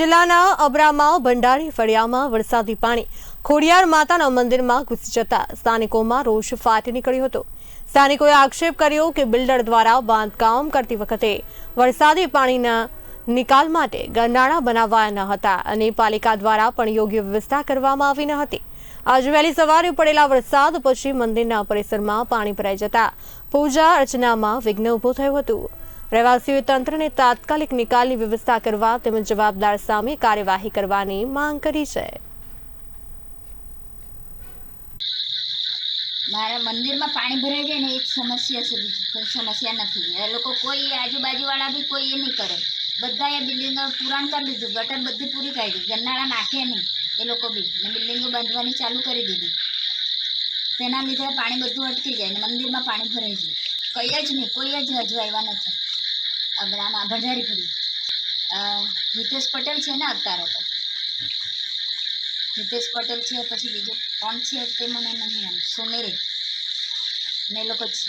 જિલ્લાના અબરામાં ભંડારી, ફળિયામાં વરસાદી પાણી. ખોડિયાર માતાના મંદિરમાં ઘૂસી જતા સ્થાનિકોમાં રોષ ફાટી નીકળ્યો હતો. સ્થાનિકોએ આક્ષેપ કર્યો કે બિલ્ડર દ્વારા બાંધકામ કરતી વખતે વરસાદી પાણીના નિકાલ માટે ગરનાળા બનાવાયા ન હતા અને પાલિકા દ્વારા પણ યોગ્ય વ્યવસ્થા કરવામાં આવી ન હતી. આજે વહેલી સવારે પડેલા વરસાદ પછી મંદિરના પરિસરમાં પાણી ભરાઈ જતા પૂજા અર્ચનામાં વિઘ્ન ઊભું થયું હતું. રહેવાસીઓએ તંત્રને તાત્કાલિક નિકાલની વ્યવસ્થા કરવા તેમજ જવાબદાર સામે કાર્યવાહી કરવાની માંગ કરી છે. મારા મંદિરમાં પાણી ભરાઈ જાય ને એક સમસ્યા છે બીજી કોઈ સમસ્યા નથી. એ લોકો કોઈ આજુબાજુવાળા બી કોઈ એ નહીં કરે. બધા એ બિલ્ડિંગો પુરાણ કરી દીધું, ગટર બધી પૂરી કાઢી ગરનાળા નાખે નહીં એ લોકો બી. ને બિલ્ડિંગો બાંધવાની ચાલુ કરી દીધી. તેના લીધે પાણી બધું અટકી જાય ને મંદિરમાં પાણી ભરાઈ જાય. કઈ જ નહીં, કોઈ જ હજુ આવ્યા નથી. અબરામાં ફરી હિતેશ પટેલ છે ને અત્યારે તો હિતેશ પટેલ છે, પછી બીજો કોણ છે તે મને નહીં આમ. સુમેરે ને લોકો છે.